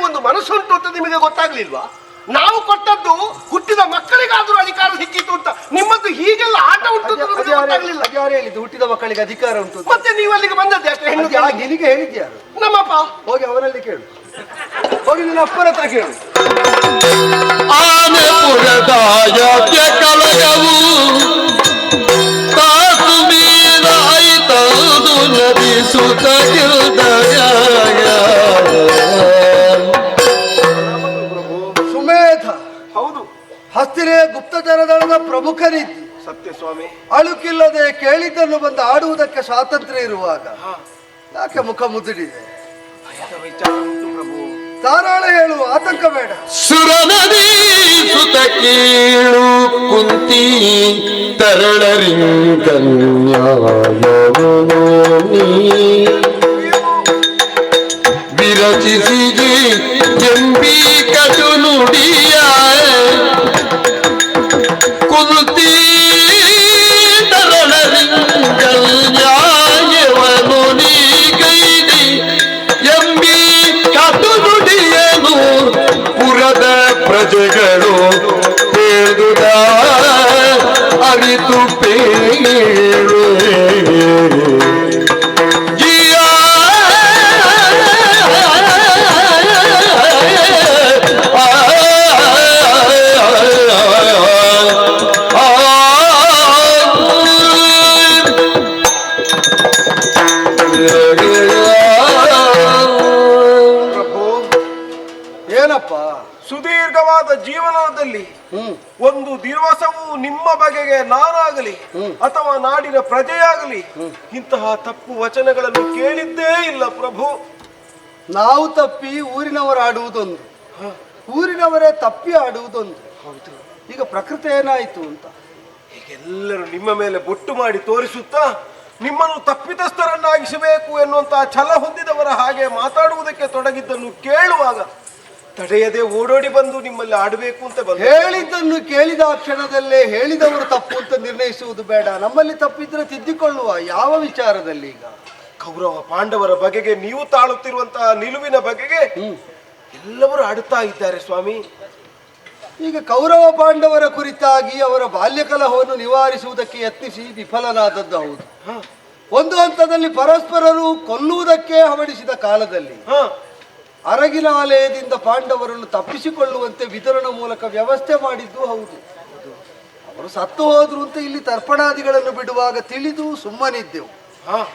ಆಡಬೇಕು ಒಂದು ಮನಸ್ಸುಂಟು ಅಂತ ನಿಮಗೆ ಗೊತ್ತಾಗ್ಲಿಲ್ವಾ? ನಾವು ಕೊಟ್ಟದ್ದು ಹುಟ್ಟಿದ ಮಕ್ಕಳಿಗಾದ್ರೂ ಅಧಿಕಾರ ಸಿಕ್ಕಿತ್ತು ಅಂತ. ನಿಮ್ಮದು ಹೀಗೆಲ್ಲ ಆಟ ಉಂಟು ಅಂತ ನಮಗೆ ಗೊತ್ತಾಗ್ಲಿಲ್ಲ. ಯಾರು ಹೇಳಿದ್ದು? ಹುಟ್ಟಿದ ಮಕ್ಕಳಿಗೆ ಅಧಿಕಾರ ಉಂಟು ಮತ್ತೆ ನೀವು ಅಲ್ಲಿಗೆ ಬಂದದ್ದು ಯಾಕೆ? ಹೆಣ್ಣು ಅದು ಯಾ- ನಿನಗೆ ಹೇಳಿದ್ಯಾರು ನಮ್ಮಪ್ಪ ಹೋಗಿ ಅವರಲ್ಲಿ ಕೇಳು. ಹೋಗಿ ನಿನ್ನ ಅಪ್ಪನ ಹತ್ರ ಕೇಳು. ಆನೆ ಕಲಯವು ತಾಸು ಮೀರಾಯ್ತದು ನದಿಸುತ್ತ ಸುಮೇಧ ಹಸ್ತಿನೇ ಗುಪ್ತಚರದಳದ ಪ್ರಮುಖ ರೀತಿ. ಸತ್ಯ ಸ್ವಾಮಿ ಅಳುಕಿಲ್ಲದೆ ಕೇಳಿದ್ದನ್ನು ಬಂದು ಆಡುವುದಕ್ಕೆ ಸ್ವಾತಂತ್ರ್ಯ ಇರುವಾಗ ಹಾ. ಯಾಕೆ ಮುಖ ಮುದುಡಿದೆ? ಧಾರಾಳ ಹೇಳು ಆತಂಕ ಬೇಡ. ಸುರನದಿ ಸುತ ಕೇಳು ಕುಂತಿ ವಿರಚಿಸಿ ವಿರಚಿಸಿಗೆ ಎಂಬಿ ಕಟು ನುಡಿಯ ಕುಂತಿ ದಿವಸವೂ ನಿಮ್ಮ ಬಗೆಗೆ ನಾನಾಗಲಿ ಅಥವಾ ನಾಡಿನ ಪ್ರಜೆಯಾಗಲಿ ಇಂತಹ ತಪ್ಪು ವಚನಗಳನ್ನು ಕೇಳಿದ್ದೇ ಇಲ್ಲ ಪ್ರಭು. ನಾವು ತಪ್ಪಿ ಊರಿನವರು ಆಡುವುದೊಂದು. ಊರಿನವರೇ ತಪ್ಪಿ ಆಡುವುದೊಂದು. ಹೌದು. ಈಗ ಪ್ರಕೃತಿ ಏನಾಯ್ತು ಅಂತ? ಹೀಗೆಲ್ಲರೂ ನಿಮ್ಮ ಮೇಲೆ ಬೊಟ್ಟು ಮಾಡಿ ತೋರಿಸುತ್ತಾ ನಿಮ್ಮನ್ನು ತಪ್ಪಿತಸ್ಥರನ್ನಾಗಿಸಬೇಕು ಎನ್ನುವಂತಹ ಛಲ ಹೊಂದಿದವರ ಹಾಗೆ ಮಾತಾಡುವುದಕ್ಕೆ ತೊಡಗಿದ್ದನ್ನು ಕೇಳುವಾಗ ತಡೆಯದೆ ಓಡೋಡಿ ಬಂದು ನಿಮ್ಮಲ್ಲಿ ಆಡಬೇಕು ಅಂತ ಬಂದ ಹೇಳಿದ್ದನ್ನು ಕೇಳಿದ ಕ್ಷಣದಲ್ಲೇ ಹೇಳಿದವರು ತಪ್ಪು ಅಂತ ನಿರ್ಣಯಿಸುವುದು ಬೇಡ. ನಮ್ಮಲ್ಲಿ ತಪ್ಪಿದ್ರೆ ತಿದ್ದಿಕೊಳ್ಳುವ ಯಾವ ವಿಚಾರದಲ್ಲಿ ಈಗ? ಕೌರವ ಪಾಂಡವರ ಬಗೆಗೆ ನೀವು ತಾಳುತ್ತಿರುವಂತಹ ನಿಲುವಿನ ಬಗೆಗೆ ಎಲ್ಲವರು ಆಡುತ್ತಾ ಇದ್ದಾರೆ ಸ್ವಾಮಿ. ಈಗ ಕೌರವ ಪಾಂಡವರ ಕುರಿತಾಗಿ ಅವರ ಬಾಲ್ಯ ಕಲಹವನ್ನು ನಿವಾರಿಸುವುದಕ್ಕೆ ಯತ್ನಿಸಿ ವಿಫಲನಾದದ್ದು ಹೌದು. ಒಂದು ಹಂತದಲ್ಲಿ ಪರಸ್ಪರರು ಕೊಲ್ಲುವುದಕ್ಕೆ ಹವಣಿಸಿದ ಕಾಲದಲ್ಲಿ ಹ, ಅರಗಿನ ಆಲಯದಿಂದ ಪಾಂಡವರನ್ನು ತಪ್ಪಿಸಿಕೊಳ್ಳುವಂತೆ ವಿತರಣ ಮೂಲಕ ವ್ಯವಸ್ಥೆ ಮಾಡಿದ್ದು ಹೌದು. ಅವರು ಸತ್ತು ಹೋದ್ರು ಅಂತ ಇಲ್ಲಿ ತರ್ಪಣಾದಿಗಳನ್ನು ಬಿಡುವಾಗ ತಿಳಿದು ಸುಮ್ಮನಿದ್ದೆವು. ಹಾ.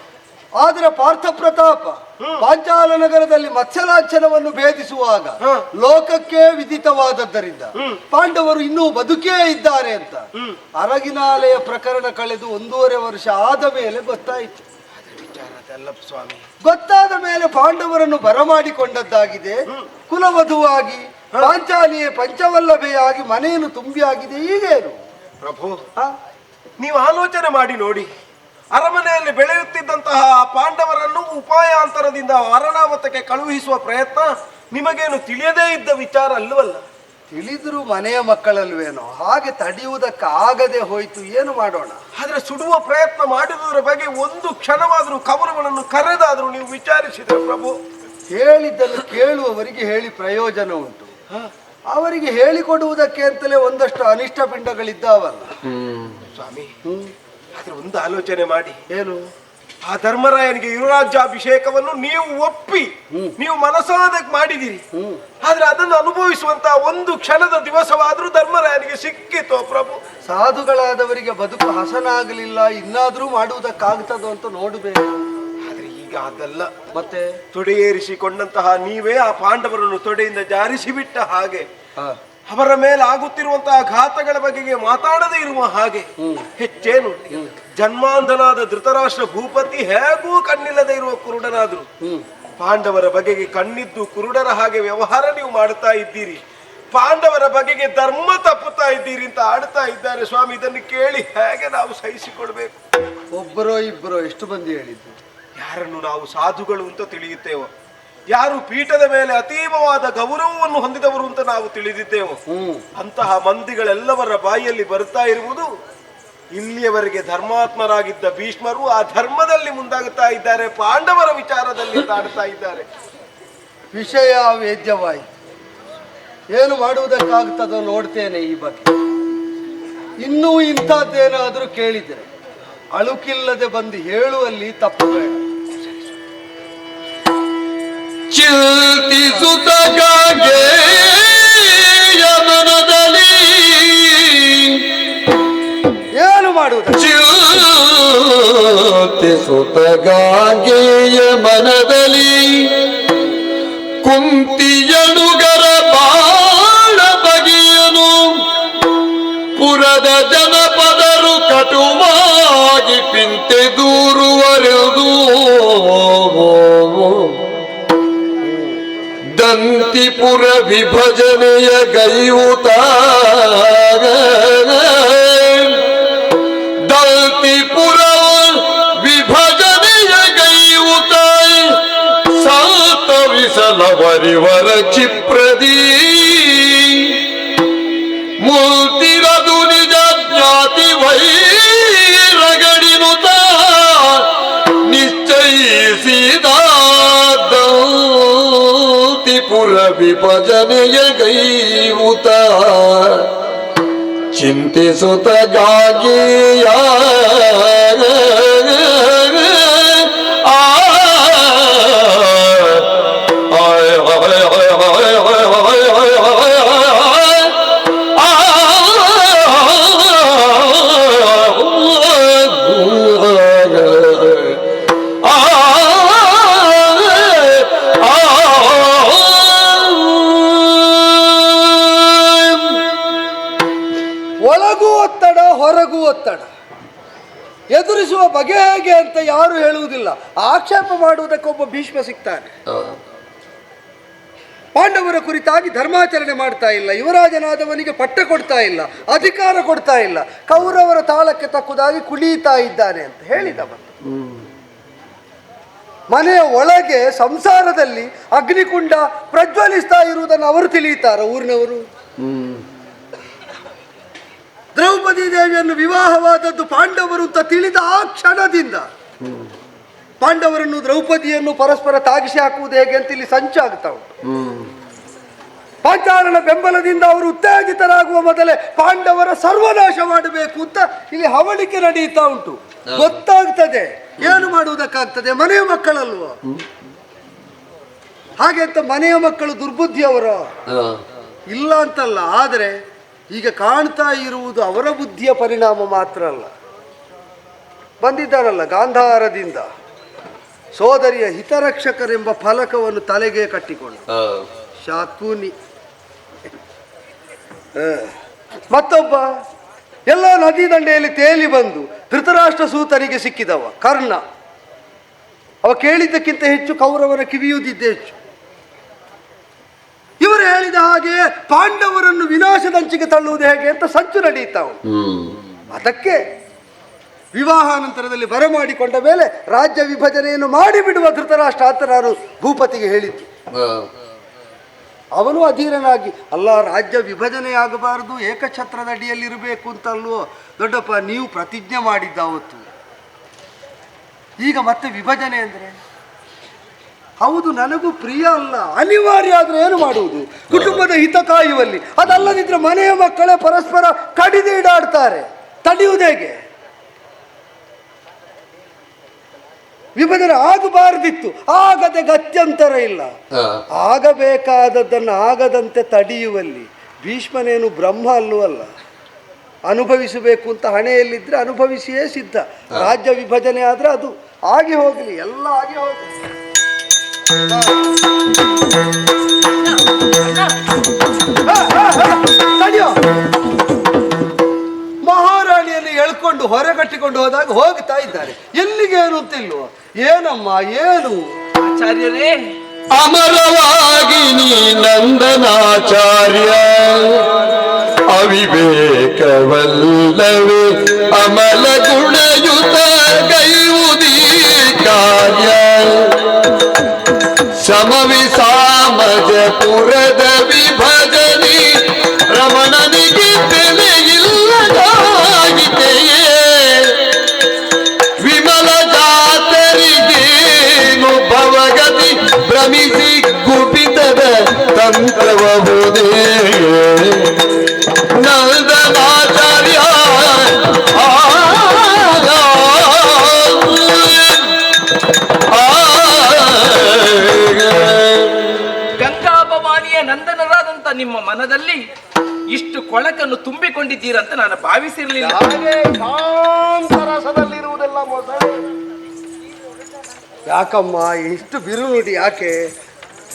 ಆದರೆ ಪಾರ್ಥ ಪ್ರತಾಪ ಪಾಂಚಾಲ ನಗರದಲ್ಲಿ ಮತ್ಸ್ಯಲಾಂಛನವನ್ನು ಭೇದಿಸುವಾಗ ಲೋಕಕ್ಕೆ ವಿದಿತವಾದದ್ದರಿಂದ ಪಾಂಡವರು ಇನ್ನೂ ಬದುಕೇ ಇದ್ದಾರೆ ಅಂತ. ಅರಗಿನಾಲಯ ಪ್ರಕರಣ ಕಳೆದು ಒಂದೂವರೆ ವರ್ಷ ಆದ ಮೇಲೆ ಗೊತ್ತಾಯಿತು. ಸ್ವಾಮಿ. ಗೊತ್ತಾದ ಮೇಲೆ ಪಾಂಡವರನ್ನು ಬರಮಾಡಿಕೊಂಡದ್ದಾಗಿದೆ. ಕುಲವಧುವಾಗಿ ಪಾಂಚಾಲಿಯೇ ಪಂಚವಲ್ಲಭೆಯಾಗಿ ಮನೆಯನ್ನು ತುಂಬಿಯಾಗಿದೆ. ಈಗೇನು? ಪ್ರಭು ನೀವು ಆಲೋಚನೆ ಮಾಡಿ ನೋಡಿ. ಅರಮನೆಯಲ್ಲಿ ಬೆಳೆಯುತ್ತಿದ್ದಂತಹ ಪಾಂಡವರನ್ನು ಉಪಾಯಾಂತರದಿಂದ ಅರಣಾವತಕ್ಕೆ ಕಳುಹಿಸುವ ಪ್ರಯತ್ನ ನಿಮಗೇನು ತಿಳಿಯದೇ ಇದ್ದ ವಿಚಾರ ಅಲ್ಲವಲ್ಲ? ತಿಳಿದ್ರು ಮನೆಯ ಮಕ್ಕಳಲ್ವೇನೋ ಹಾಗೆ ತಡೆಯುವುದಕ್ಕಾಗದೆ ಹೋಯ್ತು ಏನು ಮಾಡೋಣ? ಆದ್ರೆ ಸುಡುವ ಪ್ರಯತ್ನ ಮಾಡಿದುದರ ಬಗ್ಗೆ ಒಂದು ಕ್ಷಣವಾದರೂ ಕಬರುಗಳನ್ನು ಕರೆದಾದರೂ ನೀವು ವಿಚಾರಿಸಿದ್ರೆ ಪ್ರಭು. ಹೇಳಿದ್ದನ್ನು ಕೇಳುವವರಿಗೆ ಹೇಳಿ ಪ್ರಯೋಜನ ಉಂಟು. ಅವರಿಗೆ ಹೇಳಿಕೊಡುವುದಕ್ಕೆ ಅಂತಲೇ ಒಂದಷ್ಟು ಅನಿಷ್ಟ ಪಿಂಡಗಳಿದ್ದಾವಲ್ಲ ಸ್ವಾಮಿ ಹ್ಮ್. ಆದ್ರೆ ಒಂದು ಆಲೋಚನೆ ಮಾಡಿ. ಏನು? ಆ ಧರ್ಮರಾಯನಿಗೆ ಯುವರಾಜ್ಯಾಭಿಷೇಕವನ್ನು ನೀವು ಒಪ್ಪಿ ನೀವು ಮನಸಾದಕ್ಕೆ ಮಾಡಿದಿರಿ. ಆದ್ರೆ ಅದನ್ನು ಅನುಭವಿಸುವಂತ ಒಂದು ಕ್ಷಣದ ದಿವಸವಾದ್ರೂ ಧರ್ಮರಾಯನಿಗೆ ಸಿಕ್ಕಿತು ಪ್ರಭು. ಸಾಧುಗಳಾದವರಿಗೆ ಬದುಕು ಹಸನಾಗಲಿಲ್ಲ ಇನ್ನಾದ್ರೂ ಮಾಡುವುದಕ್ಕಾಗ್ತದೋ ಅಂತ ನೋಡಬೇಕು. ಆದ್ರೆ ಈಗ ಅದಲ್ಲ. ಮತ್ತೆ? ತೊಡೆಯೇರಿಸಿಕೊಂಡಂತಹ ನೀವೇ ಆ ಪಾಂಡವರನ್ನು ತೊಡೆಯಿಂದ ಜಾರಿಸಿ ಬಿಟ್ಟ ಹಾಗೆ. ಅವರ ಮೇಲೆ ಆಗುತ್ತಿರುವಂತಹ ಘಾತಗಳ ಬಗೆಗೆ ಮಾತಾಡದೇ ಇರುವ ಹಾಗೆ. ಹೆಚ್ಚೇನು ಜನ್ಮಾಂಧನಾದ ಧೃತರಾಷ್ಟ್ರ ಭೂಪತಿ ಹೇಗೂ ಕಣ್ಣಿಲ್ಲದೆ ಇರುವ ಕುರುಡನಾದ್ರು. ಪಾಂಡವರ ಬಗೆಗೆ ಕಣ್ಣಿದ್ದು ಕುರುಡರ ಹಾಗೆ ವ್ಯವಹಾರ ನೀವು ಮಾಡುತ್ತಾ ಇದ್ದೀರಿ. ಪಾಂಡವರ ಬಗೆಗೆ ಧರ್ಮ ತಪ್ಪುತ್ತಾ ಇದ್ದೀರಿ ಅಂತ ಆಡ್ತಾ ಇದ್ದಾರೆ ಸ್ವಾಮಿ. ಇದನ್ನು ಕೇಳಿ ಹೇಗೆ ನಾವು ಸಹಿಸಿಕೊಳ್ಬೇಕು? ಒಬ್ಬರೋ ಇಬ್ಬರೋ ಎಷ್ಟು ಮಂದಿ ಹೇಳಿದ್ದು? ಯಾರನ್ನು ನಾವು ಸಾಧುಗಳು ಅಂತ ತಿಳಿಯುತ್ತೇವೋ? ಯಾರು ಪೀಠದ ಮೇಲೆ ಅತೀವವಾದ ಗೌರವವನ್ನು ಹೊಂದಿದವರು ಅಂತ ನಾವು ತಿಳಿದಿದ್ದೇವೆ. ಅಂತಹ ಮಂದಿಗಳೆಲ್ಲವರ ಬಾಯಿಯಲ್ಲಿ ಬರ್ತಾ ಇರುವುದು ಇಲ್ಲಿಯವರೆಗೆ ಧರ್ಮಾತ್ಮರಾಗಿದ್ದ ಭೀಷ್ಮರು ಆ ಧರ್ಮದಲ್ಲಿ ಮುಂದಾಗುತ್ತಾ ಇದ್ದಾರೆ ಪಾಂಡವರ ವಿಚಾರದಲ್ಲಿ ತಾಡ್ತಾ ಇದ್ದಾರೆ. ವಿಷಯ ವೇದ್ಯವಾಯಿತು ಏನು ಮಾಡುವುದಕ್ಕಾಗ್ತದೋ ನೋಡ್ತೇನೆ ಈ ಬಗ್ಗೆ. ಇನ್ನೂ ಇಂಥದ್ದೇನಾದರೂ ಕೇಳಿದರೆ ಅಳುಕಿಲ್ಲದೆ ಬಂದು ಹೇಳುವಲ್ಲಿ ತಪ್ಪು ಬೇಡ. ಚಿಂತಿಸುತ್ತಗಾಗೆ ಯಮನದಲ್ಲಿ. ಏನು ಮಾಡುವುದು? ಚಿಂತಿಸುತ್ತಗಾಗೆಯ ಯಮನದಲ್ಲಿ. ಕುಂತಿಯನುಗರ ಬಾಳ ಬಗೆಯನು. ಪುರದ ಜನಪದರು ಕಟುವಾಗಿ ಪಿಂತೆ ದೂರುವರೆದು. ದಂತಿಪುರ ವಿಭಜನೆಯ ಗೈಯುತ ದಂತಿಪುರ ವಿಭಜನೆಯ ಗೈವುತ ಚಿಂತಿಸುತ್ತಗಾಗಿಯ ಆ ಯಾರು ಹೇಳುವುದಿಲ್ಲ. ಆಕ್ಷೇಪ ಮಾಡುವುದಕ್ಕೊಬ್ಬ ಭೀಷ್ಮ ಸಿಗ್ತಾನೆ ಪಾಂಡವರ ಕುರಿತಾಗಿ ಧರ್ಮಾಚರಣೆ ಮಾಡ್ತಾ ಇಲ್ಲ. ಯುವರಾಜನಾದವನಿಗೆ ಪಟ್ಟ ಕೊಡ್ತಾ ಇಲ್ಲ ಅಧಿಕಾರ ಕೊಡ್ತಾ ಇಲ್ಲ. ಕೌರವರ ತಾಳಕ್ಕೆ ತಕ್ಕುದಾಗಿ ಕುಣಿತಾ ಇದ್ದಾನೆ ಅಂತ ಹೇಳಿದ ಮನೆಯ ಒಳಗೆ ಸಂಸಾರದಲ್ಲಿ ಅಗ್ನಿಕುಂಡ ಪ್ರಜ್ವಲಿಸ್ತಾ ಇರುವುದನ್ನು ಅವರು ತಿಳಿಯುತ್ತಾರ ಊರಿನವರು. ದ್ರೌಪದಿ ದೇವಿಯನ್ನು ವಿವಾಹವಾದದ್ದು ಪಾಂಡವರು ಅಂತ ತಿಳಿದ ಆ ಕ್ಷಣದಿಂದ. ಪಾಂಡವರನ್ನು ದ್ರೌಪದಿಯನ್ನು ಪರಸ್ಪರ ತಾಗಿಸಿ ಹಾಕುವುದು ಹೇಗೆ ಅಂತ ಇಲ್ಲಿ ಸಂಚಾಗ್ತಾ ಉಂಟು. ಪಾಂಚಾಲನ ಬೆಂಬಲದಿಂದ ಅವರು ಉತ್ತೇಜಿತರಾಗುವ ಮೊದಲೇ ಪಾಂಡವರ ಸರ್ವನಾಶ ಮಾಡಬೇಕು ಅಂತ ಇಲ್ಲಿ ಹವಳಿಕೆ ನಡೀತಾ ಉಂಟು. ಗೊತ್ತಾಗ್ತದೆ. ಏನು ಮಾಡುವುದಕ್ಕಾಗ್ತದೆ? ಮನೆಯ ಮಕ್ಕಳಲ್ವ? ಹಾಗೆ ಅಂತ ಮನೆಯ ಮಕ್ಕಳು ದುರ್ಬುದ್ಧಿಯವರು ಇಲ್ಲ ಅಂತಲ್ಲ ಆದರೆ ಈಗ ಕಾಣ್ತಾ ಇರುವುದು ಅವರ ಬುದ್ಧಿಯ ಪರಿಣಾಮ ಮಾತ್ರ ಅಲ್ಲ. ಬಂದಿದ್ದಾರಲ್ಲ ಗಾಂಧಾರದಿಂದ. ಸೋದರಿಯ ಹಿತರಕ್ಷಕರೆಂಬ ಫಲಕವನ್ನು ತಲೆಗೆ ಕಟ್ಟಿಕೊಂಡು. ಶಾಕುನಿ. ಮತ್ತೊಬ್ಬ ಎಲ್ಲ ನದಿ ದಂಡೆಯಲ್ಲಿ ತೇಲಿ ಬಂದು ಧೃತರಾಷ್ಟ್ರ ಸೂತನಿಗೆ ಸಿಕ್ಕಿದವ ಕರ್ಣ. ಅವ ಕೇಳಿದ್ದಕ್ಕಿಂತ ಹೆಚ್ಚು ಕೌರವರ ಕಿವಿಯುವುದಿದ್ದೇ ಹೆಚ್ಚು. ಇವರು ಹೇಳಿದ ಹಾಗೆ ಪಾಂಡವರನ್ನು ವಿನಾಶದಂಚಿಗೆ ತಳ್ಳುವುದು ಹೇಗೆ ಅಂತ ಸಂಚು ನಡೆಯುತ್ತಾ ಉಂಟು ಅದಕ್ಕೆ ವಿವಾಹಾನಂತರದಲ್ಲಿ ಬರಮಾಡಿಕೊಂಡ ಮೇಲೆ ರಾಜ್ಯ ವಿಭಜನೆಯನ್ನು ಮಾಡಿಬಿಡುವ ಧೃತರಾಷ್ಟ್ರ ಆತನಾರು ಭೂಪತಿಗೆ ಹೇಳಿದ್ದು. ಅವನು ಅಧೀರನಾಗಿ ಅಲ್ಲ ರಾಜ್ಯ ವಿಭಜನೆ ಆಗಬಾರದು ಏಕಛತ್ರದ ಅಡಿಯಲ್ಲಿರಬೇಕು ಅಂತಲ್ವೋ ದೊಡ್ಡಪ್ಪ ನೀವು ಪ್ರತಿಜ್ಞೆ ಮಾಡಿದ್ದ ಅವತ್ತು. ಈಗ ಮತ್ತೆ ವಿಭಜನೆ ಅಂದರೆ? ಹೌದು ನನಗೂ ಪ್ರಿಯ ಅಲ್ಲ ಅನಿವಾರ್ಯ ಆದರೆ ಏನು ಮಾಡುವುದು? ಕುಟುಂಬದ ಹಿತ ಕಾಯುವಲ್ಲಿ ಅದಲ್ಲದಿದ್ರೆ ಮನೆಯ ಮಕ್ಕಳೇ ಪರಸ್ಪರ ಕಡಿದೀಡಾಡ್ತಾರೆ ತಡೆಯುವುದು ಹೇಗೆ? ವಿಭಜನೆ ಆಗಬಾರದಿತ್ತು ಆಗದೆ ಗತ್ಯಂತರ ಇಲ್ಲ. ಆಗಬೇಕಾದದ್ದನ್ನು ಆಗದಂತೆ ತಡೆಯುವಲ್ಲಿ ಭೀಷ್ಮನೇನು ಬ್ರಹ್ಮ ಅಲ್ಲವಲ್ಲ ಅಲ್ಲ. ಅನುಭವಿಸಬೇಕು ಅಂತ ಹಣೆಯಲ್ಲಿದ್ದರೆ ಅನುಭವಿಸಿಯೇ ಸಿದ್ಧ. ರಾಜ್ಯ ವಿಭಜನೆ ಆದರೆ ಅದು ಆಗಿ ಹೋಗಲಿ ಎಲ್ಲ ಆಗಿ ಹೋಗಲಿ. ಎಳ್ಕೊಂಡು ಹೊರಗಟ್ಟಿಕೊಂಡು ಹೋದಾಗ ಹೋಗ್ತಾ ಇದ್ದಾರೆ. ಎಲ್ಲಿಗೆ ಏನು ಏನಮ್ಮ ಏನು? ಆಚಾರ್ಯರೇ. ಅಮರವಾಗಿ ನೀ ನಂದನಾಚಾರ್ಯ. ಅವಿವೇಕವಲ್ಲವೇ ಅಮಲ ಗುಣಯುತ ಕೈಯುದಿ ಕಾರ್ಯ. ಸಾಮಜ ವಿಭಜನೆ ನಂದನರಾದಂತ ನಿಮ್ಮ ಮನದಲ್ಲಿ ಇಷ್ಟು ಕೊಳಕನ್ನು ತುಂಬಿಕೊಂಡಿದ್ದೀರಂತ ನಾನು ಭಾವಿಸಿರಲಿಲ್ಲ. ಯಾಕಮ್ಮ ಇಷ್ಟು ಬಿರುನುಡಿ ಯಾಕೆ?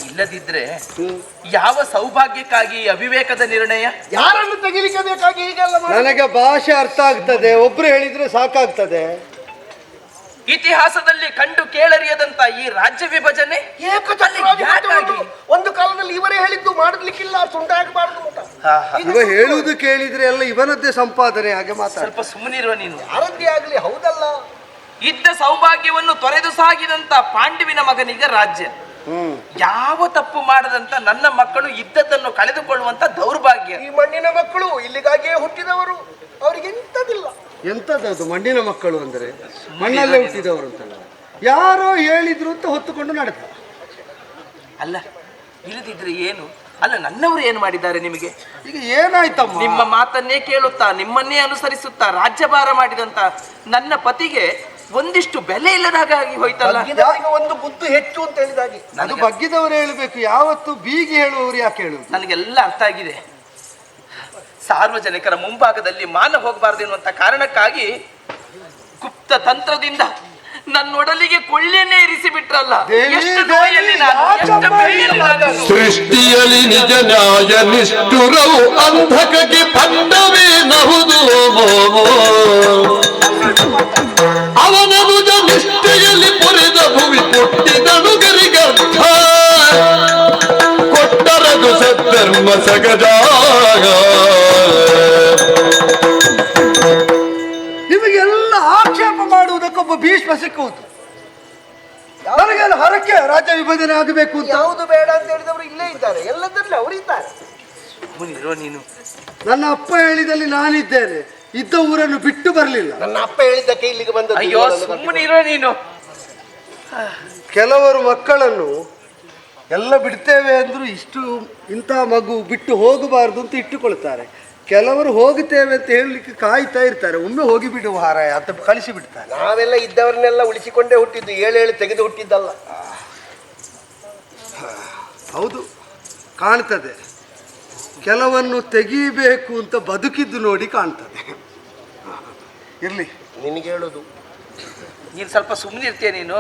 ಇಲ್ಲದಿದ್ರೆ ಯಾವ ಸೌಭಾಗ್ಯಕ್ಕಾಗಿ ಈ ಅವಿವೇಕದ ನಿರ್ಣಯ? ಯಾರನ್ನು ತೆಗಿಲಿಕ್ಕೆ ಬೇಕಾಗಿ ಹೀಗೆಲ್ಲ ಮಾಡಿ- ನನಗೆ ಭಾಷೆ ಅರ್ಥ ಆಗ್ತದೆ ಒಬ್ರು ಹೇಳಿದ್ರೆ ಸಾಕಾಗ್ತದೆ. ಇತಿಹಾಸದಲ್ಲಿ ಕಂಡು ಕೇಳರಿಯದಂತ ಈ ರಾಜ್ಯ ವಿಭಜನೆ? ಏಕಚಕ್ರವಾಗಿ ಯಾಕಾಗಿ? ಬಿಟ್ಟು ಒಂದು ಕಾಲದಲ್ಲಿ ಇವರೇ ಹೇಳಿದ್ದು ಮಾಡಲಿಕ್ಕಿಲ್ಲ ಸುಂಟಾಗಬಾರದು ಅಂತ. ಹಾ, ಹಾ. ಇವ ಹೇಳುವುದು ಕೇಳಿದ್ರೆ ಎಲ್ಲ ಇವನದ್ದೇ ಸಂಪಾದನೆ ಹಾಗೆ ಮಾತಾಡ ಸ್ವಲ್ಪ ಸುಮ್ಮನಿರುವ ನೀನು. ಆರೋಗ್ಯ ಆಗ್ಲಿ ಹೌದಲ್ಲ. ಇದ್ದ ಸೌಭಾಗ್ಯವನ್ನು ತೊರೆದು ಸಾಗಿದಂತ ಪಾಂಡುವಿನ ಮಗನಿಗೆ ರಾಜ್ಯ. ಯಾವ ತಪ್ಪು ಮಾಡದಂತ ನನ್ನ ಮಕ್ಕಳು ಇದ್ದದ್ದನ್ನು ಕಳೆದುಕೊಳ್ಳುವಂತ ದೌರ್ಭಾಗ್ಯ. ಈ ಮಣ್ಣಿನ ಮಕ್ಕಳು ಇಲ್ಲಿಗಾಗಿಯೇ ಹುಟ್ಟಿದವರು. ಅವರಿಗೆ ಎಂತದಿಲ್ಲ ಎಂತದ್ದು ಮಣ್ಣಿನ ಮಕ್ಕಳು ಅಂದ್ರೆ? ಮಣ್ಣಲ್ಲೇ ಹುಟ್ಟಿದವರು ಅಂತಲ್ಲ. ಯಾರೋ ಹೇಳಿದ್ರು ಅಂತ ಹೊತ್ತುಕೊಂಡು ನಡೆದ. ಅಲ್ಲ ಇಲ್ಲದಿದ್ರೆ ಏನು? ಅಲ್ಲ ನನ್ನವರು ಏನು ಮಾಡಿದ್ದಾರೆ ನಿಮಗೆ? ಈಗ ಏನಾಯ್ತಮ್ಮ? ನಿಮ್ಮ ಮಾತನ್ನೇ ಕೇಳುತ್ತಾ ನಿಮ್ಮನ್ನೇ ಅನುಸರಿಸುತ್ತಾ ರಾಜ್ಯಭಾರ ಮಾಡಿದಂತ ನನ್ನ ಪತಿಗೆ ಒಂದಿಷ್ಟು ಬೆಲೆ ಇಲ್ಲದಾಗಿ ಹೋಯ್ತಲ್ಲ? ಬಗ್ಗಿದವರಿಗೆ ಒಂದು ಮುದ್ದು ಹೆಚ್ಚು ಅಂತ ಹೇಳಿದಾಗೆ. ನಾನು ಬಗ್ಗಿದವರು ಹೇಳಬೇಕು ಯಾವತ್ತು ಬೀಗಿ ಹೇಳುವವರು ಯಾಕೆ ಹೇಳು ನನಗೆಲ್ಲ ಅರ್ಥ ಆಗಿದೆ. ಸಾರ್ವಜನಿಕರ ಮುಂಭಾಗದಲ್ಲಿ ಮಾನ ಹೋಗಬಾರ್ದು ಎನ್ನುವಂತ ಕಾರಣಕ್ಕಾಗಿ ಗುಪ್ತ ತಂತ್ರದಿಂದ ನನ್ನೊಡಲಿಗೆ ಕೊಳ್ಳೆನ್ನೇ ಇರಿಸಿ ಬಿಟ್ರಲ್ಲ. ಸೃಷ್ಟಿಯಲ್ಲಿ ನಿಜ ನ್ಯಾಯ ನಿಷ್ಠುರವು ಅಂಧಕಕ್ಕೆ ಪಂಡವೇ ನಹುದು ಅವನ ಭುಜ ನಿಷ್ಠೆಯಲ್ಲಿ ಪೊರೆದ ಭೂಮಿ ಕೊಟ್ಟಿದನು ಗರಿಗರ್ಥ ಕೊಟ್ಟರದು ಸದ್ಧರ್ಮ ಸಗಜಾಗ ನಿಮಗೆಲ್ಲ ಆಕ್ಷೇಪ ಮಾಡುವುದಕ್ಕೊಬ್ಬ ಭೀಷ್ಮ ಸಿಕ್ಕುವುದು. ಯಾರಿಗೆಲ್ಲ ಹರಕೆ ರಾಜ್ಯ ವಿಭಜನೆ ಆಗಬೇಕು ಅಂತ. ಯಾವುದು ಬೇಡ ಅಂತ ಹೇಳಿದವರು ಇಲ್ಲೇ ಇದ್ದಾರೆ. ಎಲ್ಲದರಲ್ಲಿ ಅವರಿದ್ದಾರೆ. ನೀನು ನನ್ನ ಅಪ್ಪ ಹೇಳಿದಲ್ಲಿ ನಾನಿದ್ದೇನೆ. ಇದ್ದ ಊರನ್ನು ಬಿಟ್ಟು ಬರಲಿಲ್ಲ. ನನ್ನ ಅಪ್ಪ ಹೇಳಿದ್ದಕ್ಕೆ ಇಲ್ಲಿಗೆ ಬಂದ ಅಯ್ಯೋ ಸುಮ್ಮನೆ ಇರೋ ನೀನು. ಕೆಲವರು ಮಕ್ಕಳನ್ನು ಎಲ್ಲ ಬಿಡ್ತೇವೆ ಅಂದ್ರು ಇಷ್ಟು ಇಂಥ ಮಗು ಬಿಟ್ಟು ಹೋಗಬಾರ್ದು ಅಂತ ಇಟ್ಟುಕೊಳ್ತಾರೆ. ಕೆಲವರು ಹೋಗುತ್ತೇವೆ ಅಂತ ಹೇಳಲಿಕ್ಕೆ ಕಾಯ್ತಾ ಇರ್ತಾರೆ. ಒಮ್ಮೆ ಹೋಗಿ ಬಿಡುವ ಹಾರಾಯ ಅಂತ ಕಳಿಸಿ ಬಿಡ್ತಾರೆ. ನಾವೆಲ್ಲ ಇದ್ದವರನ್ನೆಲ್ಲ ಉಳಿಸಿಕೊಂಡೇ ಹುಟ್ಟಿದ್ದು. ಏಳು ಏಳು ತೆಗೆದು ಹುಟ್ಟಿದ್ದಲ್ಲ. ಹೌದು ಕಾಣ್ತದೆ. ಕೆಲವನ್ನು ತೆಗೀಬೇಕು ಅಂತ ಬದುಕಿದ್ದು ನೋಡಿ ಕಾಣ್ತದೆ. ಇರಲಿ. ನಿನಗೆ ಹೇಳೋದು. ನೀನು ಸ್ವಲ್ಪ ಸುಮ್ಮನಿರ್ತೀಯ ನೀನು?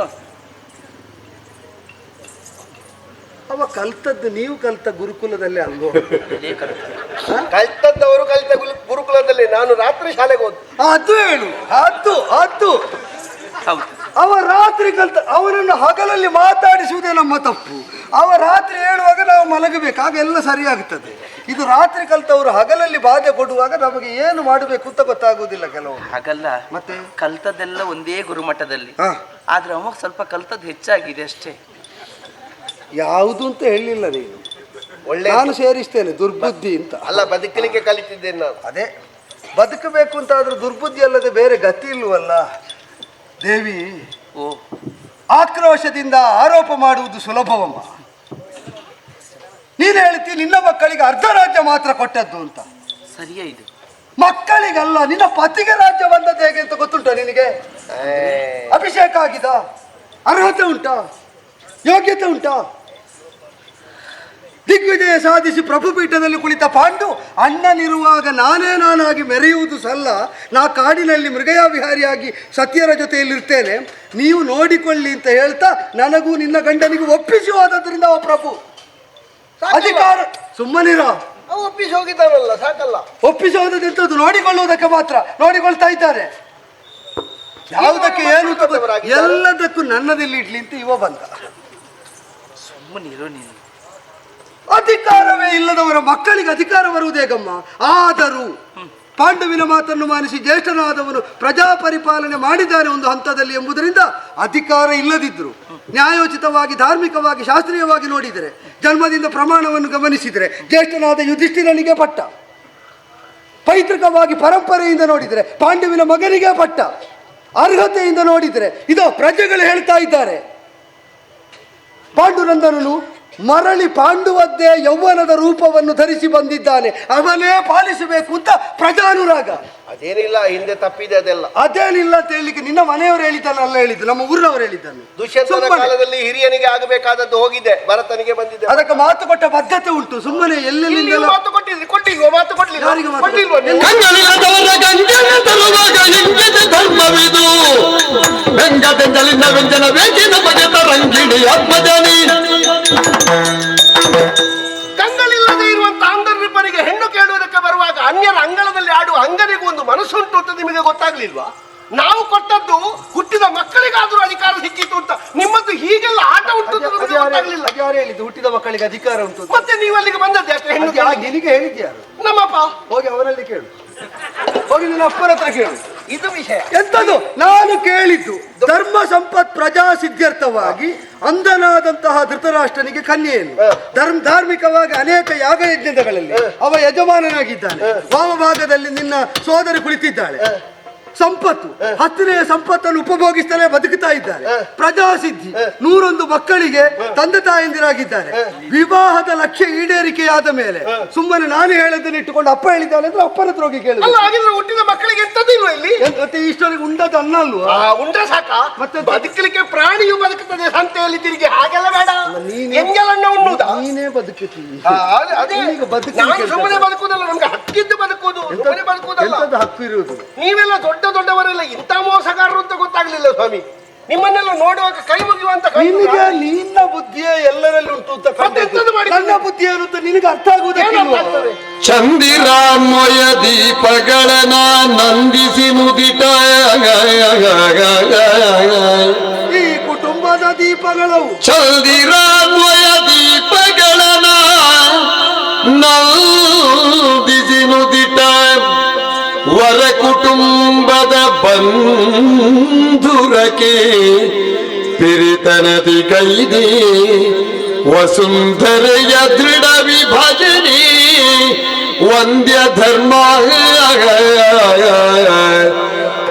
ಅವ ಕಲ್ತದ್ದು ನೀವು ಕಲ್ತ ಗುರುಕುಲದಲ್ಲಿ ಅಲ್ವೋ? ಕಲ್ತದ್ದವರು ಕಲಿತ ಗುರು- ಗುರುಕುಲದಲ್ಲಿ ನಾನು ರಾತ್ರಿ ಶಾಲೆಗೆ ಹೋದ್ ಅದು ಹೇಳು. ಅದು ಅದು ಹೌದು. ಅವ ರಾತ್ರಿ ಕಲ್ತ ಅವನನ್ನು ಹಗಲಲ್ಲಿ ಮಾತಾಡಿಸುವುದೇ ನಮ್ಮ ತಪ್ಪು. ಅವ ರಾತ್ರಿ ಹೇಳುವಾಗ ನಾವು ಮಲಗಬೇಕು. ಆಗ ಎಲ್ಲ ಸರಿಯಾಗ್ತದೆ. ಇದು ರಾತ್ರಿ ಕಲ್ತವರು ಹಗಲಲ್ಲಿ ಬಾಧೆ ಕೊಡುವಾಗ ನಮಗೆ ಏನು ಮಾಡಬೇಕು ಅಂತ ಗೊತ್ತಾಗುವುದಿಲ್ಲ ಕೆಲವು. ಹಗಲ್ಲ ಮತ್ತೆ? ಕಲ್ತದೆಲ್ಲ ಒಂದೇ ಗುರುಮಠದಲ್ಲಿ. ಹಾ. ಆದ್ರೆ ಅವಾಗ ಸ್ವಲ್ಪ ಕಲ್ತದ್ದು ಹೆಚ್ಚಾಗಿದೆ ಅಷ್ಟೇ. ಯಾವುದು ಅಂತ ಹೇಳಿಲ್ಲ ನೀನು. ಒಳ್ಳೆ ನಾನು ಸೇರಿಸ್ತೇನೆ ದುರ್ಬುದ್ಧಿ ಅಂತ. ಅಲ್ಲ ಬದುಕಲಿಕ್ಕೆ ಕಲಿತಿದ್ದೇನೆ ನಾನು. ಅದೇ ಬದುಕಬೇಕು ಅಂತ ಆದ್ರೆ ದುರ್ಬುದ್ಧಿ ಅಲ್ಲದೆ ಬೇರೆ ಗತಿ ಇಲ್ವಲ್ಲ? ದೇವಿ ಓ. ಆಕ್ರೋಶದಿಂದ ಆರೋಪ ಮಾಡುವುದು ಸುಲಭವಮ್ಮ. ನೀನು ಹೇಳ್ತೀನಿ ನಿನ್ನ ಮಕ್ಕಳಿಗೆ ಅರ್ಧ ರಾಜ್ಯ ಮಾತ್ರ ಕೊಟ್ಟದ್ದು ಅಂತ. ಸರಿಯೇ ಇದು. ಮಕ್ಕಳಿಗಲ್ಲ ನಿನ್ನ ಪತಿಗೆ ರಾಜ್ಯ ಬಂದದ್ದು ಹೇಗೆ ಅಂತ ಗೊತ್ತುಂಟ ನಿನಗೆ? ಅಭಿಷೇಕ ಆಗಿದ. ಅರ್ಹತೆ ಉಂಟಾ? ಯೋಗ್ಯತೆ ಉಂಟಾ? ದಿಗ್ವಿಜಯ ಸಾಧಿಸಿ ಪ್ರಭು ಪೀಠದಲ್ಲಿ ಕುಳಿತ ಪಾಂಡು ಅಣ್ಣನಿರುವಾಗ ನಾನೇ ನಾನಾಗಿ ಮೆರೆಯುವುದು ಸಲ್ಲ ನಾ ಕಾಡಿನಲ್ಲಿ ಮೃಗಯಾ ವಿಹಾರಿಯಾಗಿ ಸತ್ಯರ ಜೊತೆಯಲ್ಲಿರ್ತೇನೆ. ನೀವು ನೋಡಿಕೊಳ್ಳಿ ಅಂತ ಹೇಳ್ತಾ ನನಗೂ ನಿನ್ನ ಗಂಡನಿಗೂ ಒಪ್ಪಿಸಿ ಹೋದದ್ರಿಂದ ಅವ ಪ್ರಭು. ಅಧಿಕಾರ. ಸುಮ್ಮನಿರ. ಒಪ್ಪಿಸಿ ಹೋಗಿದ್ದಾರಲ್ಲ ಸಾಕಲ್ಲ. ಒಪ್ಪಿಸಿ ಹೋದದ್ದೆಂತದ್ದು ನೋಡಿಕೊಳ್ಳುವುದಕ್ಕೆ ಮಾತ್ರ. ನೋಡಿಕೊಳ್ತಾ ಇದ್ದಾರೆ. ಯಾವುದಕ್ಕೆ ಏನು ಎಲ್ಲದಕ್ಕೂ ನನ್ನದಲ್ಲಿ ಇಡ್ಲಿ ಅಂತ ಇವ ಬಂದ. ಸುಮ್ಮನಿರೋ ನೀನು. ಅಧಿಕಾರವೇ ಇಲ್ಲದವರ ಮಕ್ಕಳಿಗೆ ಅಧಿಕಾರ ಬರುವುದೇಗಮ್ಮ ಆದರೂ ಪಾಂಡವಿನ ಮಾತನ್ನು ಮಾನಿಸಿ ಜ್ಯೇಷ್ಠನಾದವನು ಪ್ರಜಾ ಪರಿಪಾಲನೆ ಮಾಡಿದ್ದಾನೆ ಒಂದು ಹಂತದಲ್ಲಿ ಎಂಬುದರಿಂದ ಅಧಿಕಾರ ಇಲ್ಲದಿದ್ದರು. ನ್ಯಾಯೋಚಿತವಾಗಿ, ಧಾರ್ಮಿಕವಾಗಿ, ಶಾಸ್ತ್ರೀಯವಾಗಿ ನೋಡಿದರೆ, ಜನ್ಮದಿಂದ ಪ್ರಮಾಣವನ್ನು ಗಮನಿಸಿದರೆ ಜ್ಯೇಷ್ಠನಾದ ಯುಧಿಷ್ಠಿರನಿಗೆ ಪಟ್ಟ. ಪೈತೃಕವಾಗಿ ಪರಂಪರೆಯಿಂದ ನೋಡಿದರೆ ಪಾಂಡವಿನ ಮಗನಿಗೆ ಪಟ್ಟ. ಅರ್ಹತೆಯಿಂದ ನೋಡಿದರೆ, ಇದು ಪ್ರಜೆಗಳು ಹೇಳ್ತಾ ಇದ್ದಾರೆ. ಪಾಂಡುನಂದನನು ಮರಳಿ ಪಾಂಡುವದ್ದೇ ಯೌವನದ ರೂಪವನ್ನು ಧರಿಸಿ ಬಂದಿದ್ದಾನೆ. ಅವನೇ ಪಾಲಿಸಬೇಕು ಅಂತ ಪ್ರಜಾನುರಾಗ. ಅದೇನಿಲ್ಲ ಹಿಂದೆ ತಪ್ಪಿದೆ ಅದೆಲ್ಲ. ಅದೇನಿಲ್ಲ ಅಂತ ಹೇಳಲಿಕ್ಕೆ ನಿನ್ನ ಮನೆಯವರು ಹೇಳಿದ್ದಾನೆ ಅಲ್ಲ ಹೇಳಿದ್ದು ನಮ್ಮ ಊರಿನವರು ಹೇಳಿದ್ದಾನೆ. ದುಷ್ಯಂತನ ಸುಮ್ಮನೆ. ಕಾಲದಲ್ಲಿ ಹಿರಿಯನಿಗೆ ಆಗಬೇಕಾದದ್ದು ಹೋಗಿದೆ ಭರತನಿಗೆ ಬಂದಿದೆ. ಅದಕ್ಕೆ ಮಾತು ಕೊಟ್ಟ ಬದ್ಧತೆ ಉಂಟು ಸುಮ್ಮನೆ ಇಲ್ಲಿ ಎಲ್ಲ ಮಾತು ಕೊಟ್ಟಿದ್ರಿ ಕೊಟ್ಟಿಲ್ವೋ ಮಾತು ಕೊಡ್ಲಿಲ್ಲ ಯಾರಿಗೆ ಮಾತು ಕೊಟ್ಟಿಲ್ವೋ ನೀವು? ಕಂಗಳಿಲ್ಲದವರ ಗಂಗೆನ ತರುವಾಗ ಧರ್ಮವಿದು. ವ್ಯಂಜನ ಬಗೆತ ರಂಗಿಣಿ ಅಂಗರಿಬ್ಬರಿಗೆ ಹೆಣ್ಣು ಕೇಳುವುದಕ್ಕೆ ಬರುವಾಗ ಅನ್ಯರ ಅಂಗಳದಲ್ಲಿ ಆಡುವ ಅಂಗನಿಗೂ ಒಂದು ಮನಸ್ಸುಂಟು ಅಂತ ನಿಮಗೆ ಗೊತ್ತಾಗ್ಲಿಲ್ವಾ? ನಾವು ಕೊಟ್ಟದ್ದು ಹುಟ್ಟಿದ ಮಕ್ಕಳಿಗಾದ್ರೂ ಅಧಿಕಾರ ಸಿಕ್ಕಿತ್ತು ಅಂತ. ನಿಮ್ಮದು ಹೀಗೆಲ್ಲ ಆಟ ಉಂಟು ಅಂತ ನಮಗೆ ಗೊತ್ತಾಗ್ಲಿಲ್ಲ. ಯಾರು ಹೇಳಿದ್ದು? ಹುಟ್ಟಿದ ಮಕ್ಕಳಿಗೆ ಅಧಿಕಾರ ಉಂಟು ಮತ್ತೆ ನೀವು ಅಲ್ಲಿಗೆ ಬಂದದ್ದು ಯಾಕೆ? ಹೆಣ್ಣು? ನಿನಗೆ ಹೇಳಿದ್ಯಾರು ನಮ್ಮಪ್ಪ. ಹೋಗಿ ಅವರಲ್ಲಿ ಕೇಳು. ಹೋಗಿ ನಿನ್ನ ಅಪ್ಪನ ಹತ್ರ ಕೇಳು. ಇದು ವಿಷಯ. ಎಂತದು? ನಾನು ಕೇಳಿದ್ದು ಧರ್ಮ ಸಂಪತ್ ಪ್ರಜಾ ಸಿದ್ಧಾರ್ಥವಾಗಿ ಅಂಧನಾದಂತಹ ಧೃತರಾಷ್ಟ್ರನಿಗೆ ಕನ್ಯೆಯನ್ನು. ಧರ್ಮ ಧಾರ್ಮಿಕವಾಗಿ ಅನೇಕ ಯಾಗ ಯಜ್ಞಗಳಲ್ಲಿ ಅವ ಯಜಮಾನನಾಗಿದ್ದಾನೆ. ವಾಮಭಾಗದಲ್ಲಿ ನಿನ್ನ ಸೋದರಿ ಕುಳಿತಿದ್ದಾಳೆ. ಸಂಪತ್ತು. ಹತ್ತನೆಯ ಸಂಪತ್ತನ್ನು ಉಪಭೋಗಿಸ್ತಲೇ ಬದುಕುತ್ತಾ ಇದ್ದಾರೆ. ಪ್ರಜಾಸಿದ್ಧಿ. ನೂರೊಂದು ಮಕ್ಕಳಿಗೆ ತಂದೆ ತಾಯಂದಿರಾಗಿದ್ದಾರೆ. ವಿವಾಹದ ಲಕ್ಷ್ಯ ಈಡೇರಿಕೆಯಾದ ಮೇಲೆ ಸುಮ್ಮನೆ ನಾನು ಹೇಳದನ್ನು ಇಟ್ಟುಕೊಂಡು ಅಪ್ಪ ಹೇಳಿದ್ದಾನೆ ಅಂದ್ರೆ ಅಪ್ಪನ ಹತ್ರ ಹೋಗಿ ಕೇಳಿದ್ರೆ ಹುಟ್ಟಿದ ಮಕ್ಕಳಿಗೆ ಎಂತದ್ದು ಇಲ್ವಾ ಇಲ್ಲಿ? ಮತ್ತೆ ಇಷ್ಟೊಂದಿಗೆ ಉಂಡದ ಅನ್ನ ಅಲ್ವಾ ಆ, ಉಂಡ್ರೆ ಸಾಕ? ಮತ್ತೆ- ಬದುಕಲಿಕ್ಕೆ ಪ್ರಾಣಿಯು ಬದುಕುತ್ತದೆ ಸಂತೆಯಲ್ಲಿ ತಿರುಗಿ ಹಾಗೆಲ್ಲ ಬೇಡ. ನೀನು- ಎಂಗೆಲನ್ನ ಉಣ್ಣುವುದಾ ನೀನೇ ಬದುಕುತ್ತೀನಿ ನೀನೀಗ ಬದುಕು ಸುಮ್ಮನೆ. ಬದುಕುದಲ್ಲ ನಮ್ಗೆ ಹಕ್ಕಿದ್ದು ಬದುಕುವುದು ಸುಮ್ಮನೆ ಬದುಕುವುದಲ್ಲ. ಹಕ್ಕು ಇರುವುದು? ನೀವೆಲ್ಲ ದೊಡ್ಡ ದೊಡ್ಡವರೆಲ್ಲ ಇಂಥ ಮೋಸಗಾರರು ಅಂತ ಗೊತ್ತಾಗ್ಲಿಲ್ಲ ಸ್ವಾಮಿ. ನಿಮ್ಮನ್ನೆಲ್ಲ ನೋಡುವಾಗ ಕೈ ಮುಗಿಯುವಂತ ನಿನಗೆ ನಿನ್ನ ಬುದ್ಧಿಯೇ ಎಲ್ಲರಲ್ಲಿ ಉಂಟು ಅಂತ ಕಂಡದ್ದು. ಎಂತದು ಮಾಡಿದ್ದು? ನನ್ನ ಬುದ್ಧಿ ಏನು ಅಂತ ನಿನಗೆ ಅರ್ಥ ಆಗುವುದಕ್ಕಿಲ್ವಾ ಚಂದಿರಾಮಯ ದೀಪಗಳನ ನಂದಿಸಿ ನುದಿಟ ಈ ಕುಟುಂಬದ ದೀಪಗಳವು ಚಂದಿರಾನ್ವಯ ಕುಟುಂಬದ ಬಂಧುರಕ್ಕೆ ಪಿರಿತನದಿ ಕೈದಿ ವಸುಂಧರೆಯ ದೃಢ ವಿಭಜನೆ ವಂದ್ಯ ಧರ್ಮ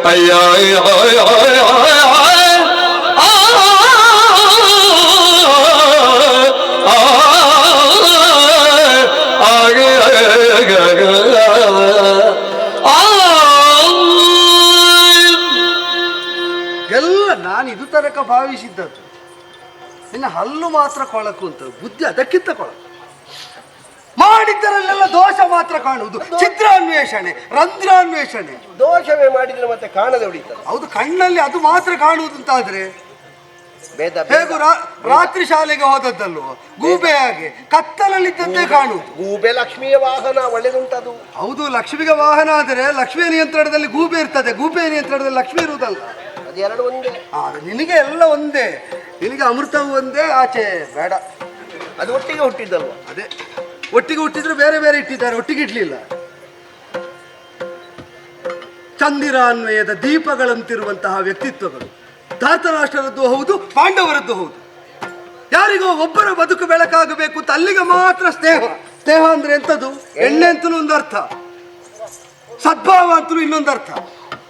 ಅಯ್ಯ ತನಕ ಭಾವಿಸಿದ್ದದ್ದು. ಇನ್ನು ಹಲ್ಲು ಮಾತ್ರ ಕೊಳಕು ಅಂತ ಬುದ್ಧಿ ಅದಕ್ಕಿಂತ ಕೊಳಕು. ಮಾಡಿದ್ದರಲ್ಲೆಲ್ಲ ದೋಷ ಮಾತ್ರ ಕಾಣುವುದು. ಚಿತ್ರಾನ್ವೇಷಣೆ ರಂಧ್ರಾನ್ವೇಷಣೆ. ದೋಷವೇ ಮಾಡಿದ್ರೆ ಮತ್ತೆ ಕಾಣದೆ ಉಳಿತದೆ. ಹೌದು ಕಣ್ಣಲ್ಲಿ ಅದು ಮಾತ್ರ ಕಾಣುವುದು ಅಂತಾದ್ರೆ? ಭೇದ ಹೇಗೂ ರಾ- ರಾತ್ರಿ ಶಾಲೆಗೆ ಹೋದದ್ದಲ್ವ? ಗೂಬೆ ಹಾಗೆ ಕತ್ತಲಲ್ಲಿದ್ದಂತೆ ಕಾಣುವುದು. ಗೂಬೆ ಲಕ್ಷ್ಮಿಯ ವಾಹನ ಒಳ್ಳೆದುಂಟದು. ಹೌದು ಲಕ್ಷ್ಮಿಗೆ ವಾಹನ ಆದರೆ ಲಕ್ಷ್ಮಿಯ ನಿಯಂತ್ರಣದಲ್ಲಿ ಗೂಬೆ ಇರ್ತದೆ. ಗೂಬೆಯ ನಿಯಂತ್ರಣದಲ್ಲಿ ಲಕ್ಷ್ಮಿ ಇರುವುದಲ್ಲ. ಎರಡು ಒಂದೇ. ಆ, ನಿನಗೆ ಎಲ್ಲ ಒಂದೇ. ನಿನಗೆ ಅಮೃತವು ಒಂದೇ ಆಚೆ ಬೇಡ. ಅದು ಒಟ್ಟಿಗೆ ಹುಟ್ಟಿದ್ದಲ್ವ? ಅದೇ. ಒಟ್ಟಿಗೆ ಹುಟ್ಟಿದ್ರು ಬೇರೆ ಬೇರೆ ಇಟ್ಟಿದ್ದಾರೆ ಒಟ್ಟಿಗೆ ಇಡ್ಲಿಲ್ಲ. ಚಂದಿರಾನ್ವಯದ ದೀಪಗಳಂತಿರುವಂತಹ ವ್ಯಕ್ತಿತ್ವಗಳು. ಧಾತರಾಷ್ಟ್ರರದ್ದು ಹೌದು ಪಾಂಡವರದ್ದು ಹೌದು. ಯಾರಿಗೋ ಒಬ್ಬರ ಬದುಕು ಬೆಳಕಾಗಬೇಕು ಅಂತ ಅಲ್ಲಿಗೆ ಮಾತ್ರ ಸ್ನೇಹ. ಸ್ನೇಹ ಅಂದ್ರೆ ಎಂಥದ್ದು? ಎಣ್ಣೆ ಅಂತಲೂ ಒಂದು ಅರ್ಥ. ಸದ್ಭಾವ ಅಂತಲೂ ಇನ್ನೊಂದು ಅರ್ಥ.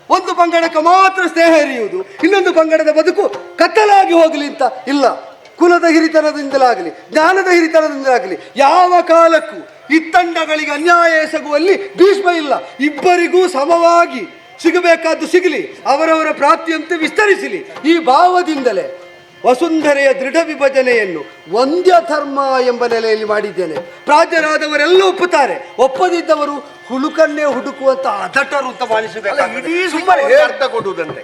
ಒಂದು ಪಂಗಡಕ್ಕೆ ಮಾತ್ರ ಸ್ನೇಹ ಎರೆಯುವುದು, ಇನ್ನೊಂದು ಪಂಗಡದ ಬದುಕು ಕತ್ತಲಾಗಿ ಹೋಗಲಿ ಅಂತ ಇಲ್ಲ. ಕುಲದ ಹಿರಿತನದಿಂದಲಾಗಲಿ, ಜ್ಞಾನದ ಹಿರಿತನದಿಂದಲಾಗಲಿ, ಯಾವ ಕಾಲಕ್ಕೂ ಇತ್ತಂಡಗಳಿಗೆ ಅನ್ಯಾಯ ಎಸಗುವಲ್ಲಿ ಭೀಷ್ಮ ಇಲ್ಲ. ಇಬ್ಬರಿಗೂ ಸಮವಾಗಿ ಸಿಗಬೇಕಾದ್ದು ಸಿಗಲಿ, ಅವರವರ ಪ್ರಾಪ್ತಿಯಂತೆ ವಿಸ್ತರಿಸಲಿ. ಈ ಭಾವದಿಂದಲೇ ವಸುಂಧರೆಯ ದೃಢ ವಿಭಜನೆಯನ್ನು ವಂದ್ಯ ಧರ್ಮ ಎಂಬ ನೆಲೆಯಲ್ಲಿ ಮಾಡಿದ್ದೇನೆ. ಪ್ರಾಜ್ಯರಾದವರೆಲ್ಲ ಒಪ್ಪುತ್ತಾರೆ. ಒಪ್ಪದಿದ್ದವರು ಹುಡುಕನ್ನೇ ಹುಡುಕುವಂತ ಅದಟರು ಇಡೀ ಸುಮ್ಮನೆ ಅರ್ಥ ಕೊಡುವುದಂತೆ.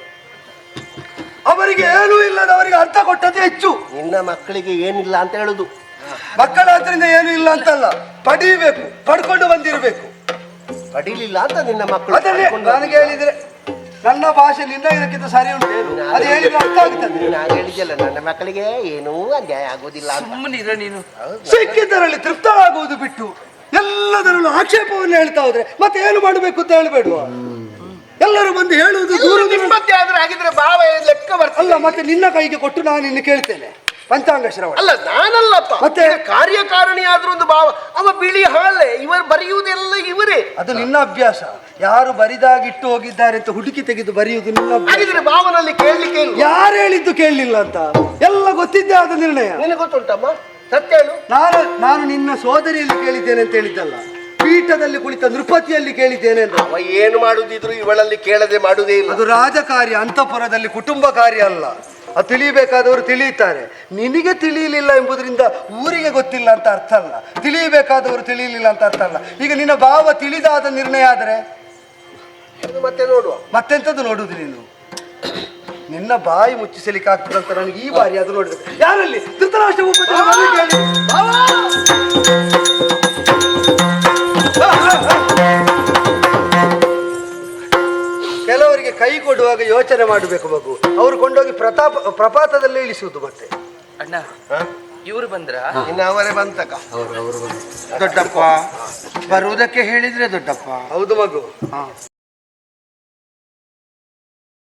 ಅವರಿಗೆ ಏನೂ ಇಲ್ಲದವರಿಗೆ ಅರ್ಥ ಕೊಟ್ಟದ್ದು ಹೆಚ್ಚು. ನಿನ್ನ ಮಕ್ಕಳಿಗೆ ಏನಿಲ್ಲ ಅಂತ ಹೇಳುದು. ಮಕ್ಕಳ ಹತ್ರದಿಂದ ಏನು ಇಲ್ಲ ಅಂತಲ್ಲ ಪಡೀಬೇಕು ಪಡ್ಕೊಂಡು ಬಂದಿರಬೇಕು. ಪಡೀಲಿಲ್ಲ ಅಂತ ನಿನ್ನ ಮಕ್ಕಳು ಅದನ್ನೇ ನನಗೆ ಹೇಳಿದ್ರೆ ನನ್ನ ಭಾಷೆ ನಿನ್ನ ಇದಕ್ಕಿಂತ ಸರಿ ಉಂಟು. ಅದು ಹೇಳಿದ್ರೆ ಅರ್ಥ ಆಗ್ತದೆ. ನಾನು ಹೇಳಿದ್ದಲ್ಲ ನನ್ನ ಮಕ್ಕಳಿಗೆ ಏನೂ ಅನ್ಯಾಯ ಆಗೋದಿಲ್ಲ ಸುಮ್ಮನಿರ ನೀನು. ಸಿಕ್ಕಿದ್ದರಲ್ಲಿ ತೃಪ್ತರಾಗುವುದು ಬಿಟ್ಟು ಎಲ್ಲದರಲ್ಲೂ ಆಕ್ಷೇಪವನ್ನು ಹೇಳ್ತಾ ಹೋದ್ರೆ ಮತ್ತೆ ಏನು ಮಾಡಬೇಕು ಅಂತ ಹೇಳಬೇಡುವ? ಎಲ್ಲರೂ ಬಂದು ಹೇಳುವುದು ದೂರ ನಿಮ್ಮದ್ದೇ ಆದ್ರೆ ಹಾಗಿದ್ರೆ ಭಾವ ಲೆಕ್ಕ ಬರ್ತಲ್ಲ ಅಲ್ಲ ಮತ್ತೆ ನಿನ್ನ ಕೈಗೆ ಕೊಟ್ಟು ನಾನು ನಿನ್ನ ಕೇಳ್ತೇನೆ. ಪಂಚಾಂಗ ಶ್ರವಣ. ಅಲ್ಲ ನಾನಲ್ಲಪ್ಪ. ಮತ್ತೆ? ಕಾರ್ಯಕಾರಣಿ ಆದ್ರೂ ಒಂದು ಭಾವ. ಅವ ಬಿಳಿ ಹಾಳೆ ಇವರು ಬರೆಯುವುದೆಲ್ಲ ಇವರೇ. ಅದು ನಿನ್ನ ಅಭ್ಯಾಸ. ಯಾರು ಬರಿದಾಗಿಟ್ಟು ಹೋಗಿದ್ದಾರೆ ಅಂತ ಹುಡುಕಿ ತೆಗೆದು ಬರೆಯುವುದು ನಿನ್ನ ಅಭ್ಯಾಸ. ಹಾಗಿದ್ರೆ ಭಾವನಲ್ಲಿ ಕೇಳಲಿಕ್ಕೆ ಯಾರು ಹೇಳಿದ್ದು ಕೇಳಲಿಲ್ಲ ಅಂತ? ಎಲ್ಲ ಗೊತ್ತಿದ್ದೆ ಆದ ನಿರ್ಣಯ. ನಿನಗೆ ಗೊತ್ತುಂಟಮ್ಮ? ನಾನು ನಾನು ನಿನ್ನ ಸೋದರಿಯಲ್ಲಿ ಕೇಳಿದ್ದೇನೆ ಅಂತ ಹೇಳಿದ್ದಲ್ಲ. ಪೀಠದಲ್ಲಿ ಕುಳಿತ ನೃಪತಿಯಲ್ಲಿ ಕೇಳಿದ್ದೇನೆ ಅಂತ. ಅವ ಏನು ಮಾಡುದಿದ್ರು ಇವಳಲ್ಲಿ ಕೇಳದೆ ಮಾಡುದೇ ಇಲ್ಲ. ಅದು ರಾಜಕಾರ್ಯ ಅಂತಃಪುರದಲ್ಲಿ ಕುಟುಂಬ ಕಾರ್ಯ ಅಲ್ಲ. ಅದು ತಿಳಿಯಬೇಕಾದವರು ತಿಳಿಯುತ್ತಾರೆ. ನಿನಗೆ ತಿಳಿಯಲಿಲ್ಲ ಎಂಬುದರಿಂದ ಊರಿಗೆ ಗೊತ್ತಿಲ್ಲ ಅಂತ ಅರ್ಥ ಅಲ್ಲ. ತಿಳಿಯಬೇಕಾದವರು ತಿಳಿಯಲಿಲ್ಲ ಅಂತ ಅರ್ಥ ಅಲ್ಲ. ಈಗ ನಿನ್ನ ಭಾವ ತಿಳಿದಾದ ನಿರ್ಣಯ ಆದರೆ? ಅದು ಮತ್ತೆ ನೋಡುವ. ಮತ್ತೆಂಥದ್ದು ನೋಡುದು ನೀನು? ನಿನ್ನ ಬಾಯಿ ಮುಚ್ಚಿಸಲಿಕ್ಕೆ ಆಗ್ತದಂತ ನನಗೆ ಈ ಬಾರಿ ಅದು ನೋಡಬೇಕು. ಯಾರಲ್ಲಿ? ಧೃತರಾಷ್ಟ್ರ. ಕೆಲವರಿಗೆ ಕೈ ಕೊಡುವಾಗ ಯೋಚನೆ ಮಾಡಬೇಕು ಮಗು. ಅವರು ಕೊಂಡೋಗಿ ಪ್ರತಾಪ ಪ್ರಪಾತದಲ್ಲೇ ಇಳಿಸುವುದು ಮತ್ತೆ. ಅಣ್ಣ ಇವರು ಬಂದ್ರ? ಇನ್ನು ಅವರೇ ಬಂತಕ ದೊಡ್ಡಪ್ಪ. ಬರುವುದಕ್ಕೆ ಹೇಳಿದ್ರೆ ದೊಡ್ಡಪ್ಪ. ಹೌದು ಮಗು.